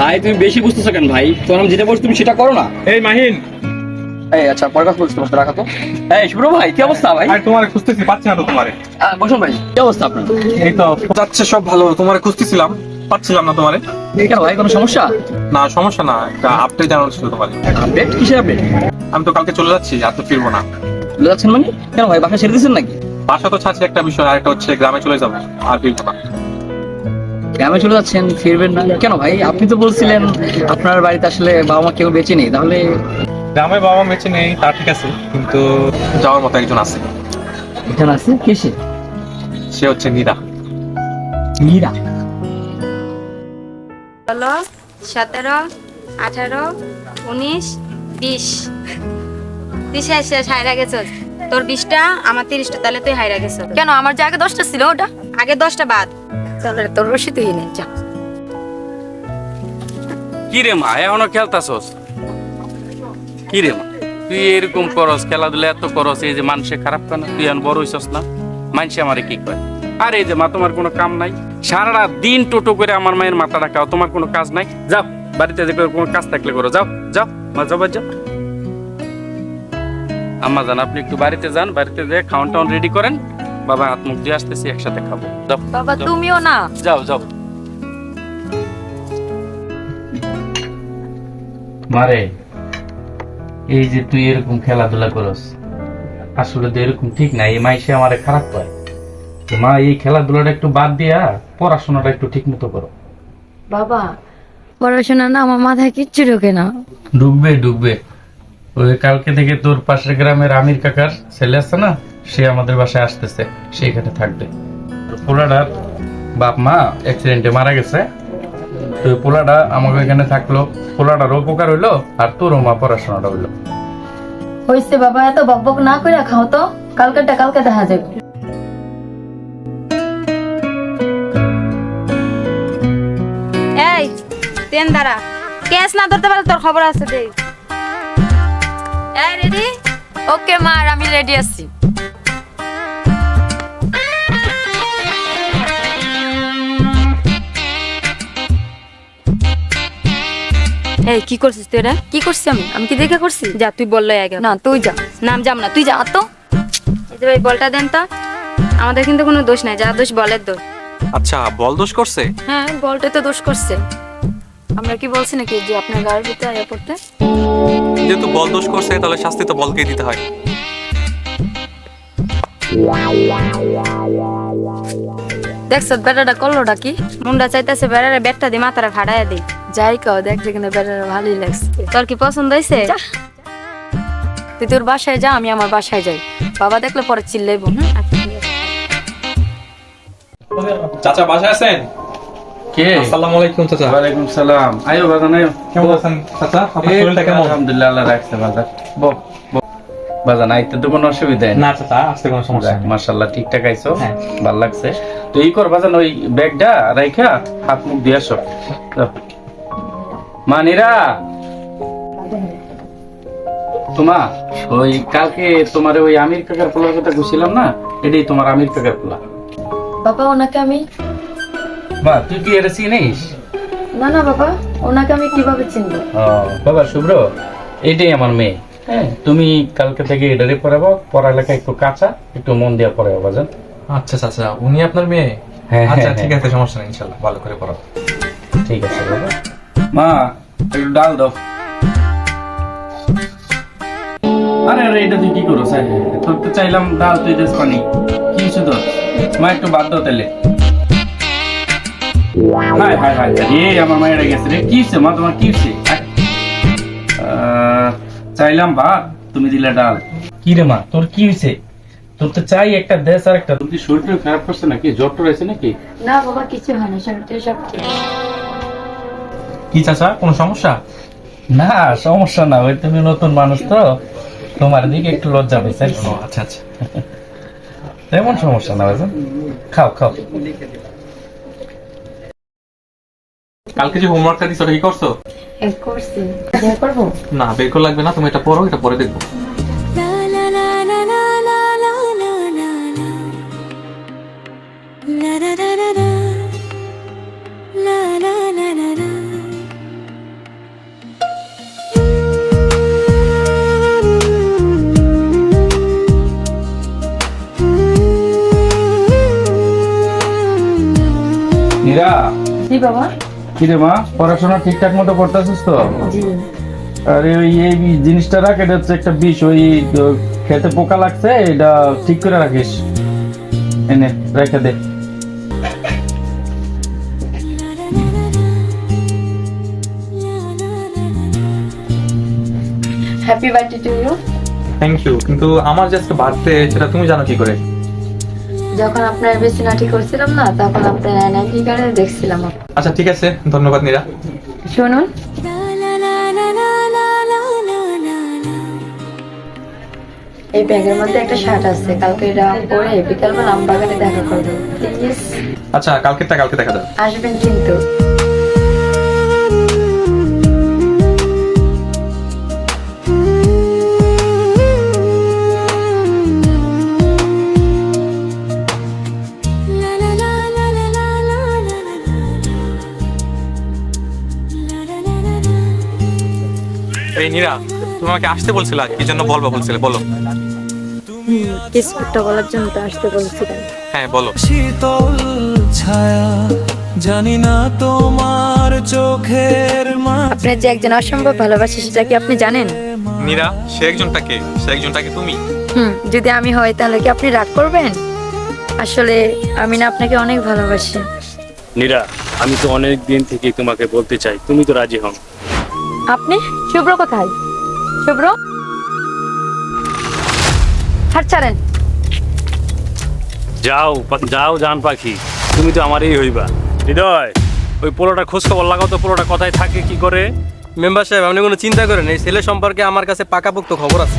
ভাই তুমি বেশি বুঝতেছো কেন ভাই? তোমার আমি যেটা বলছি তুমি সেটা করো না। এই মাহিন। এই আচ্ছা পরে কথা বলছি তোমার রাখা তো। এই শুভ্র ভাই কি অবস্থা ভাই? আর তোমার খুঁজতেছি পাচ্ছি না তো তোমারে। বসুন ভাই কি অবস্থা আপনার? এই তো যাচ্ছে সব ভালো তোমারে খুঁজতেছিলাম পাচ্ছিলাম না তোমারে। কেন ভাই কোনো সমস্যা? না সমস্যা না একটা আপডেট জানানো ছিল তোমার। আপডেট কিসের আপডেট আমি তো কালকে চলে যাচ্ছি আর তো ফিরবো না। চলে যাচ্ছেন মানে? কেন ভাই বাসা ছেড়ে দিচ্ছেন নাকি? বাসা তো ছাড়ছি একটা বিষয় আর একটা হচ্ছে গ্রামে চলে যাব আর ফিরবো না। গ্রামে চলে যাচ্ছেন ফিরবেন না। কেন ভাই? আপনি তো বলছিলেন আপনার বাড়িতে আসলে বাবা মা কেউ বেঁচে নেই। তাহলে গ্রামে বাবা মেচে নেই তা ঠিক আছে কিন্তু যাওয়ার মতো একজন আছে। এখানে আছে? কিসে সে? সে হচ্ছে নীরা। মীরা ষোলো সতেরো আঠারো উনিশ বিশ। শেষ শেষ হাইরা গেছস তোর বিশটা আমার তিরিশটা তাহলে তুই হাইরা গেছ। কেন? আমার যে আগে দশটা ছিল ওটা? আগে দশটা বাদ। তাহলে তোর তুই নে, যা। কি রে মা, এখনও খেলতাছস? কি রে মা, তুই এরকম করস, খেলাধুলা এত করস, এই যে মানুষে খারাপ কেন? তুই এখন বড় হইছস না? মানুষে আমারে কি আর এই যে মা, তোমার কোনো কাম নাই? সারাটা দিন টোটো করে আমার মায়ের মাথা রাখাও তোমার কোনো কাজ নাই? যাও, বাড়িতে যে কোনো কাজ থাকলে করো, যাও যাও, মা, যাও যাও। আম্মা আপনি একটু বাড়িতে যান, বাড়িতে যেয়ে খাওয়ান টাউন রেডি করেন। বাবা হাত মুখ দিয়ে আসতেছি একসাথে খাব। যাও বাবা তুমিও না। যাও যাও। মারে এই যে তুই এরকম খেলাধুলা করস আসলে তো এরকম ঠিক না এই মাইসে আমারে খারাপ পায় তো মা এই খেলাধুলাটা একটু বাদ দিয়া পড়াশোনাটা একটু ঠিক মতো করো। বাবা পড়াশোনা না আমার মাথায় কিচ্ছু ঢোকে না। ডুববে ডুববে ওই কালকে থেকে তোর পাশের গ্রামের আমির কাকার ছেলে আছে না? সে আমাদের বাসায় আসতেছে সে এখানে থাকবে। পোলাটার বাপ মা অ্যাক্সিডেন্টে মারা গেছে। তো পোলাটা আমাকে এখানে থাকল। পোলাটার উপকার হইল আর তোর মা পড়াশোনাটা হইল। হইছে বাবা এত বকবক না করে খাও তো। কালকেটা কালকে দেখা যাবে। এই তেন দাঁড়া। কেস না ধরতে পারলে তোর খবর আছে দেই। এই রেডি? ওকে মা আর আমি রেডি আছি। এই কি করছিস তুই এটা? কি করছি আমি? আমি কি দেখে করছি? যা তুই বলল আগে। না তুই যা। নাম যাম না তুই যা যা তো। এই যে ভাই বলটা দেন তো। আমাদের কিন্তু কোনো দোষ নাই যা দোষ বলের দোষ। আচ্ছা বল দোষ করছে? হ্যাঁ বলটা তো দোষ করছে। আমরা কি বলছি নাকি যে আপনার গাড়ির ভিতরে আয়া পড়তে? যেহেতু বল দোষ করছে তাহলে শাস্তি তো বলকেই দিতে হয়। দেখছ বেটাটা করলোটা কি? মুন্ডা চাইতেছে বেড়ারে ব্যাগটা দিয়ে মাথাটা ফাড়াইয়া দিই যাই কাও দেখ যেখানে বেটাটা ভালোই লাগছে। তোর কি পছন্দ হয়েছে তুই তোর বাসায় যা আমি আমার বাসায় যাই। বাবা দেখলে পরে চিল্লাইবো। হুম? আচ্ছা। চাচা বাসায় আছেন? কে? আসসালামু আলাইকুম চাচা। ওয়ালাইকুম সালাম। আয়ো বাজান আয়ো। কেমন আছেন চাচা? আপনার শরীরটা কেমন? আলহামদুলিল্লাহ আল্লাহ রাখছে বাজান। বো বো। বাজান আইতে তো কোনো অসুবিধা নেই? না চাচা আসতে কোনো সমস্যা নেই। মার্শাল্লাহ ঠিকঠাক আইছো হ্যাঁ। ভালো লাগছে। তো এই কর বাজান ওই ব্যাগটা রাইখা হাত মুখ দিয়ে আসো। মানিরা! তোমা ওই কালকে তোমার ওই আমির কাকার পোলার কথা ঘুষিলাম না? এটাই তোমার আমির কাকার পোলা। বাবা ওনাকে আমি বা তুই কি এটা চিনিস? না না বাবা ওনাকে আমি কীভাবে চিনবো? বাবা শুভ্র এটাই আমার মেয়ে। হ্যাঁ তুমি কালকে থেকে এটারে পড়াবো পড়ালেখা একটু কাঁচা একটু মন দিয়ে পড়াবো বাজান। আচ্ছা চাচা উনি আপনার মেয়ে? হ্যাঁ, আচ্ছা হ্যাঁ, ঠিক আছে সমস্যা নেই ইনশাল্লাহ ভালো করে পড়াবো ঠিক আছে বাবা। মা একটু ডাল দাও। আরে আরে এটা তুই কি করো স্যার তোর তো চাইলাম ডাল তুই দেশ পানি। কি হচ্ছে তোর? মা একটু বাদ দাও তাহলে হাই হাই হাই এ আমার মায়েরা গেছে রে। কি হচ্ছে মা তোমার কি হচ্ছে চাইলাম ভাত তুমি দিলে ডাল। কি রে মা তোর কি হয়েছে তোর তো চাই একটা দেশ আর একটা তুমি শরীরটা খারাপ করছে নাকি? জ্বর টর আছে নাকি? না বাবা কিছু হয় না শরীরটা সব ঠিক। কি চাচা কোনো সমস্যা? না সমস্যা না ওই তুমি নতুন মানুষ তো। তোমার দিকে একটু লজ্জা পেয়েছে আচ্ছা আচ্ছা। তেমন সমস্যা না ভাইজান খাও খাও। কালকে যে হোমওয়ার্কটা দিছো ওটা কি করছ করছি না বের করে লাগবে না তুমি এটা পড়ো এটা পরে দেখব নীরা জি বাবা কিরে মা পড়াশোনা ঠিকঠাক মতো করতেছিস তো? আরে ওই এই জিনিসটা রাখ এটা হচ্ছে একটা বিষ ওই খেতে পোকা লাগছে এটা ঠিক করে রাখিস। এনে রেখে দে। Happy birthday to you thank you কিন্তু আমার যে আজকে বার্থডে সেটা তুমি জানো কি করে? যখন আপনার বেশি নাটি করছিলাম না তখন আপনার কার্ডে দেখছিলাম। আচ্ছা ঠিক আছে। ধন্যবাদ নীরা শুনুন। এই ব্যাগের মধ্যে একটা শার্ট আছে। কালকে এটা পরে বিকালবেলা আমবাগানে দেখা করব। আচ্ছা কালকেরটা কালকে দেখা যাবে। আসবেন কিন্তু। তোমাকে আসতে বলছিলা কি জন্য বলব বলছিলে? বলো। কিছুটা বলার জন্য তো আসতে বলছিলাম। হ্যাঁ বলো। শীতল ছায়া জানি না তোমার চোখের মা আপনার যে একজন অসম্ভব ভালোবাসে সেটা কি আপনি জানেন? নীরা সে একজনটাকে সে একজনটাকে তুমি? হুম যদি আমি হই তাহলে কি আপনি রাগ করবেন? আসলে আমি না আপনাকে অনেক ভালোবাসি। নীরা আমি তো অনেক দিন থেকে তোমাকে বলতে চাই তুমি তো রাজি হও। আপনি শুভ্র কোথায়? শুভ্র ছাড়েন যাও যাও জান পাখি। তুমি তো আমারই হইবা। হৃদয় ওই পোলোটা খোঁজ খবর লাগাও তো পোলোটা কোথায় থাকে কি করে? মেম্বার সাহেব আপনি কোনো চিন্তা করেন এই ছেলে সম্পর্কে আমার কাছে পাকাপোক্ত খবর আছে।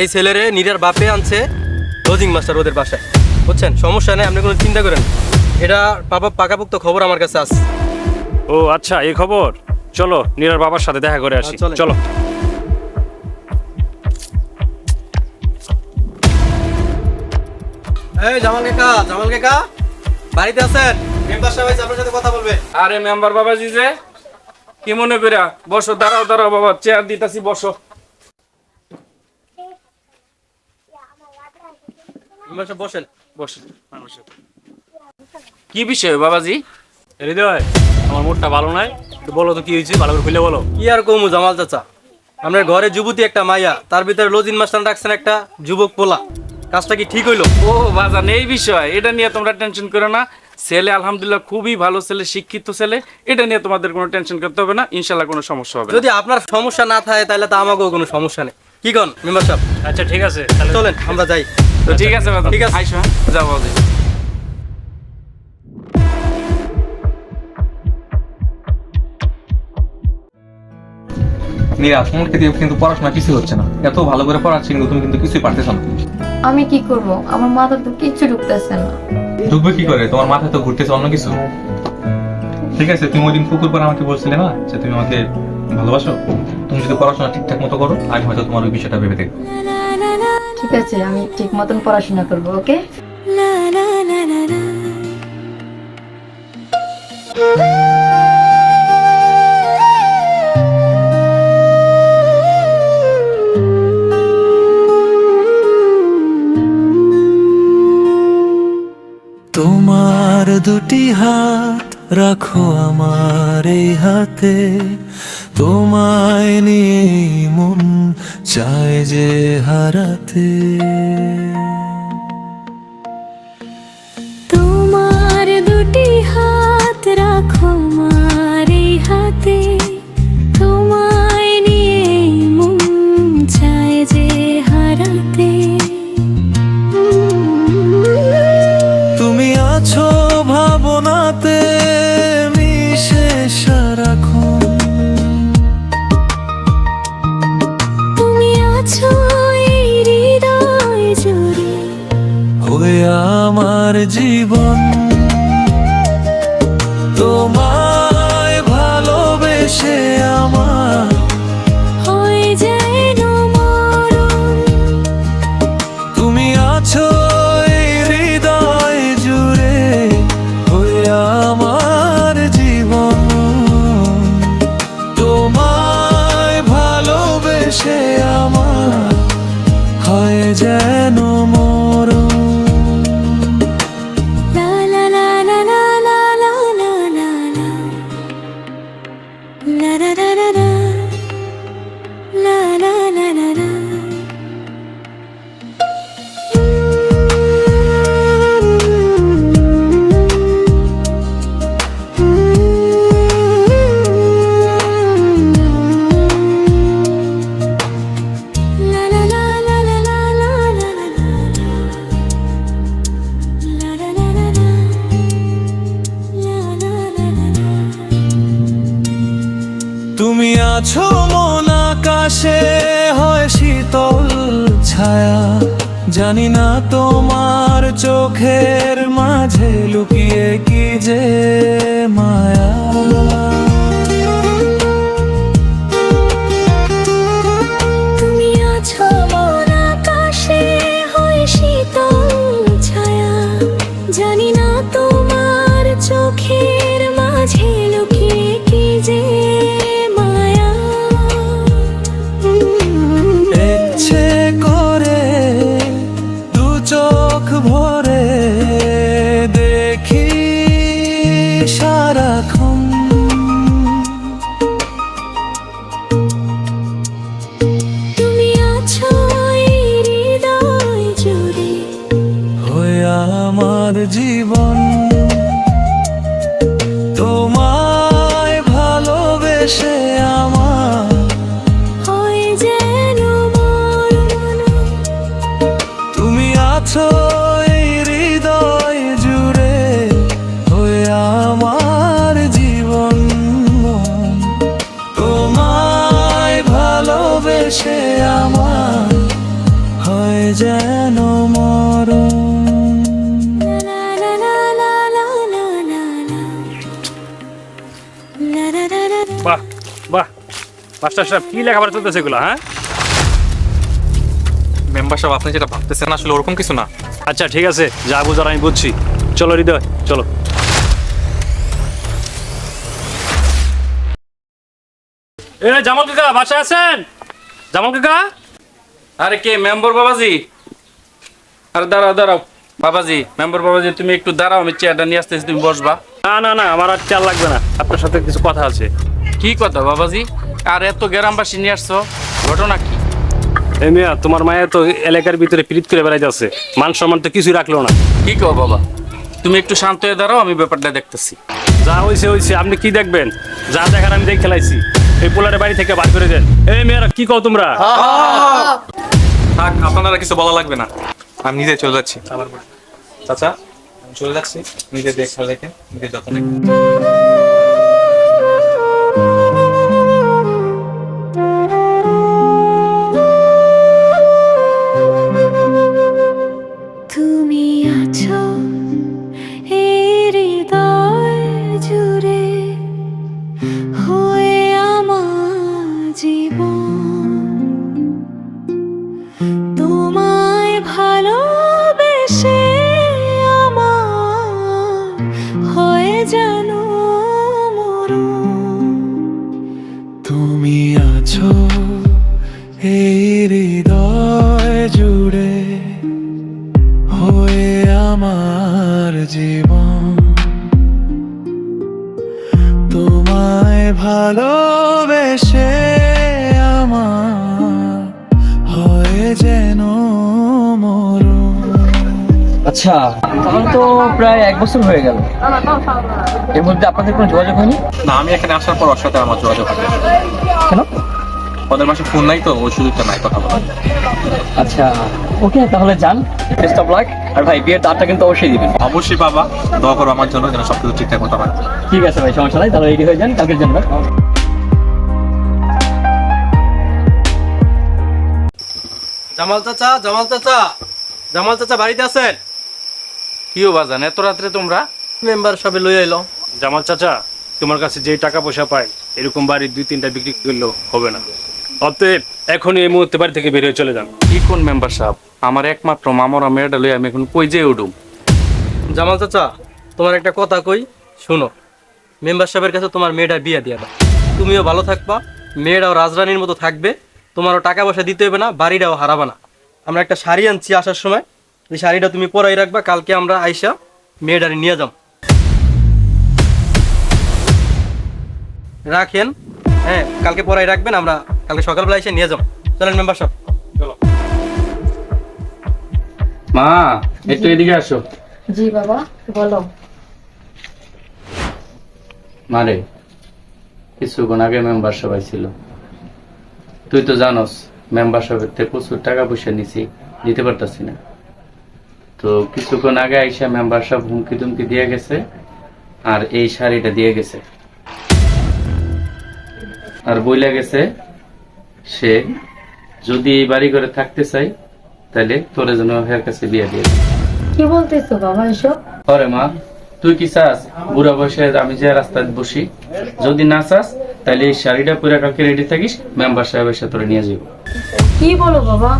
এই ছেলেরে নীরের বাপে আনছে লজিং মাস্টার ওদের বাসায়। বুঝছেন? সমস্যা নেই আপনি কোনো চিন্তা করেন এটা পাপা পাকাপোক্ত খবর আমার কাছে আছে। ও আচ্ছা এই খবর? চলো নীরার বাবার সাথে দেখা করে আসি। হ্যাঁ, চলো। এই জামাল কাকা জামাল কাকা বাড়িতে আছেন? মেম্বার সাহেব আপনার সাথে কথা বলবে। আরে মেম্বার বাবাজি যে কি মনে করিয়া বসো দাঁড়াও দাঁড়াও বাবা চেয়ার দিতাছি বসো। মেম্বার সাহেব বসেন। বসো কি বিষয় বাবাজি? হৃদয় আমার মুডটা ভালো নাই। তো বলো তো কি হয়েছে ভালো করে খুলে বলো। কি আর কমু জামাল চাচা? আপনার ঘরে যুবতী একটা মাইয়া তার ভিতরে লজিন মাস্টার রাখছেন একটা যুবক পোলা। কাজটা কি ঠিক হইল? ও বাজান এই বিষয় এটা নিয়ে তোমরা টেনশন করো না। ছেলে আলহামদুলিল্লাহ খুবই ভালো ছেলে শিক্ষিত ছেলে। এটা নিয়ে তোমাদের কোনো টেনশন করতে হবে না ইনশাল্লাহ কোনো সমস্যা হবে যদি আপনার সমস্যা না থাকে তাহলে তো আমাকেও কোনো সমস্যা নেই। কি কন মেম্বার সাহেব? আচ্ছা ঠিক আছে চলেন আমরা যাই। তো ঠিক আছে ঠিক আছে। আইসা হ্যাঁ? যাও বাবাজি নীরা তোমাকে দিয়ে কিন্তু পড়াশোনা কিছু হচ্ছে না। এত ভালো করে পড়াচ্ছি কিন্তু তুমি কিন্তু কিছুই পারতেছো না। আমি কি করব? আমার মাথা তো কিচ্ছু ঢুকতেছে না। ঢুকবে কি করে? তোমার মাথায় তো ঘুরতেছে অন্য কিছু। ঠিক আছে তুমি ওই দিন পুকুর পর আমাকে বলছিলে না যে তুমি আমাকে ভালোবাসো? তুমি যদি পড়াশোনা ঠিকঠাক মতো করো আমি হয়তো তোমার ওই বিষয়টা ভেবে দেখব। ঠিক আছে আমি ঠিক মতন পড়াশোনা করব ওকে? তোমার দুটি হাত রাখো আমার এই হাতে। তোমায় নিয়ে মন চায় যে হারাতে। জানি না তোমার চোখের মাঝে লুকিয়ে কি যে। মাস্টার সাহেব কি লেখাপড়া চলতেছে এগুলো হ্যাঁ? মেম্বার সাহেব আপনি যেটা ভাবতেছেন আসলে ওরকম কিছু না। আচ্ছা ঠিক আছে যা বুঝার আমি বুঝছি। চলো হৃদয় চলো। এ জামাল কাকা বাসায় আছেন? জামাল কাকা আরে কে মেম্বার বাবাজি? আরে দাঁড়াও দাঁড়াও। বাবাজি মেম্বার বাবাজি তুমি একটু দাঁড়াও আমি চেয়ারটা নিয়ে আসতেছি তুমি বসবা। না না না আমার আর চাল লাগবে না। আপনার সাথে কিছু কথা আছে। কি কথা বাবাজি? আর এত গ্রামবাসী নিয়ে আসছো? ঘটনা কি? এ মিয়া তোমার মায়ের তো এলাকার ভিতরে পিরিত করে বেড়াই যাচ্ছে। মান সম্মান তো কিছুই রাখল না। কি কো বাবা? তুমি একটু শান্ত হয়ে দাঁড়াও আমি ব্যাপারটা দেখতেছি। যা হয়েছে হয়েছে আপনি কি দেখবেন? যা দেখার আমি দেখে খেলাইছি। এই পোলারের বাড়ি থেকে বার করে দেন। এই মেয়েরা কি কও তোমরা? থাক আপনারা কিছু বলা লাগবে না। আমি নিজে চলে যাচ্ছি। চাচা আমি চলে যাচ্ছি। নিজে দেখে রেখে নিজের যত্ন বছর হয়ে গেল। এর মধ্যে আপনাদের কোনো যোগাযোগ হয়নি? না আমি এখানে আসার পর ওর সাথে আমার যোগাযোগ হবে কেন? ওদের মাসে ফোন নাই তো ওই সুযোগটা নাই কথা বলার। আচ্ছা ওকে তাহলে যান। বেস্ট অফ লাক আর ভাই বিয়ের দাঁতটা কিন্তু অবশ্যই দিবেন। অবশ্যই বাবা দোয়া করো আমার জন্য যেন সবকিছু ঠিকঠাক মতো হয়। ঠিক আছে ভাই সমস্যা নাই তাহলে রেডি হয়ে যান কালকের জন্য। জামাল চাচা জামাল চাচা জামাল চাচা বাড়িতে আছেন? কি বাজান এত রাত্রে তোমরা? মেম্বার সবে লই আইলো। জামাল চাচা তোমার কাছে যেই টাকা পয়সা পাই এরকম বাড়ির দুই তিনটা বিক্রি করলেও হবে না। অতএব এখনই এই মুহূর্তে বাড়ি থেকে বের হয়ে চলে যান। কি কোন মেম্বার সাহেব? আমার একমাত্র মামরা মেয়েটা লই আমি এখন কই যে উডুম জামাল চাচা তোমার একটা কথা কই? শোনো মেম্বার সাহেবের কাছে তোমার মেয়েটা বিয়ে দিয়ে দাও। তুমিও ভালো থাকবা মেয়েরাও রাজরানীর মতো থাকবে তোমারও টাকা পয়সা দিতে হবে না বাড়িটাও হারাবা না। আমরা একটা শাড়ি আনছি আসার সময় এই শাড়িটা তুমি পরাই রাখবা কালকে আমরা আইসা মেয়েটারে নিয়ে যাম। রাখেন হ্যাঁ কালকে পড়াই রাখবেন আমরা কালকে সকালবেলা এসে নিয়ে যাব চলেন মেম্বার সব মা একটু এদিকে আসো। জি বাবা বলো। মারে কিছুক্ষণ আগে মেম্বার সবাই ছিল তুই তো জানোস মেম্বার সবের থেকে প্রচুর টাকা পয়সা নিছি দিতে পারতাছি না। তো কিছুক্ষণ আগে আইসা মেম্বার সব হুমকি তুমকি দিয়ে গেছে আর এই শাড়িটা দিয়ে গেছে। আর বইলা গেছে সে যদি এই বাড়ি ঘরে থাকতে চাই তাহলে তোরে যেন হের কাছে বিয়ে দিয়ে কি বলতেছো বাবা এসব? আরে মা তুই কি চাস? বুড়া বয়সে আমি যে রাস্তায় বসি যদি না চাস তাহলে এই শাড়িটা পুরা কালকে রেডি থাকিস মেম্বার সাহেবের সাথে তোরে নিয়ে যাব কি বলো বাবা?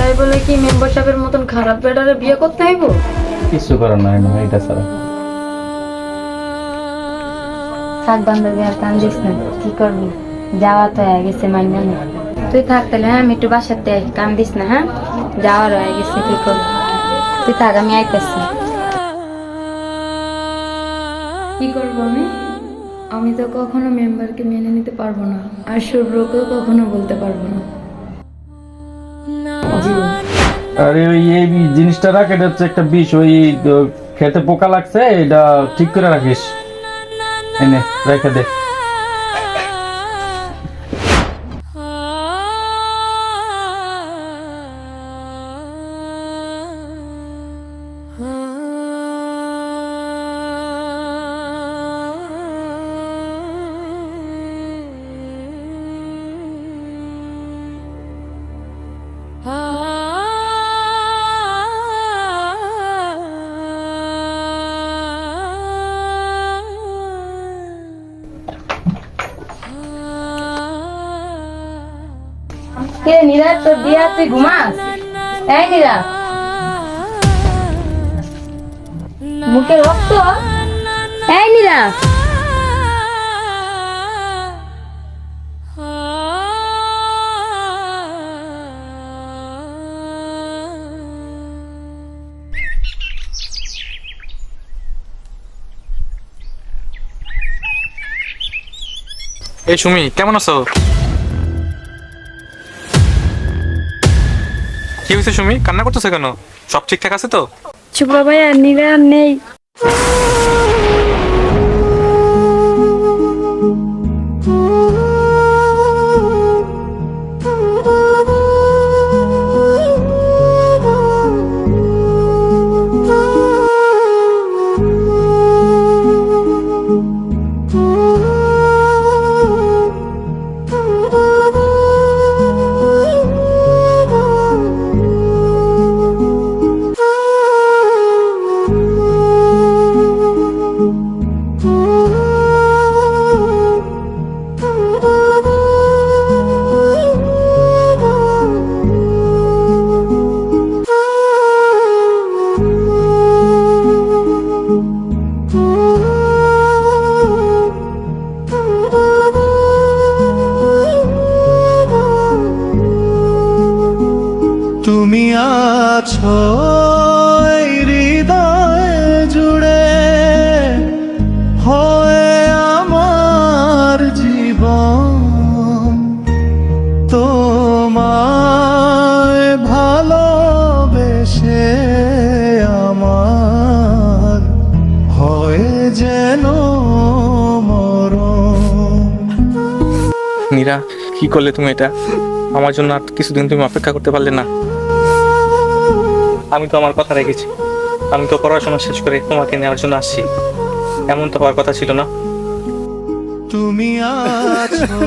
তাই বলে কি মেম্বারশিপের মতন খারাপ বেটারে বিয়ে করতে হইব? কিছু করার নাই না এটা ছাড়া। থাক বান্ধবী আর কান্দিস না কি করবি? যাওয়া তো হয়ে গেছে মাইনা নে। তুই থাক তাহলে হ্যাঁ? আমি একটু বাসাতে আই কান্দিস না হ্যাঁ? যাওয়ার হয়ে গেছে কি করবি? তুই থাক আমি আইতেছি। কি করব আমি? আমি তো কখনো মেম্বারকে মেনে নিতে পারব না আর শুভ্রকেও কখনো বলতে পারব না। আরে ওই এই জিনিসটা রাখ, এটা হচ্ছে একটা বিষ, ওই খেতে পোকা লাগছে, এটা ঠিক করে রাখিস। এনে রেখে দে। তোর বিয়া তুই ঘুমাস? এই নীরা মুখে রক্ত? এই নীরা এই সুমি কেমন আছো? কি হয়েছে সুমি? কান্না করতেছে কেন? সব ঠিকঠাক আছে তো? শুভ্র ভাইয়া নীলা নেই। কি করলে তুমি এটা? আমার জন্য আর কিছুদিন তুমি অপেক্ষা করতে পারলে না। আমি তো আমার কথা রেখেছি। আমি তো পড়াশোনা শেষ করে তোমাকে নেওয়ার জন্য আসছি। এমন তো হওয়ার কথা ছিল না। তুমি আছো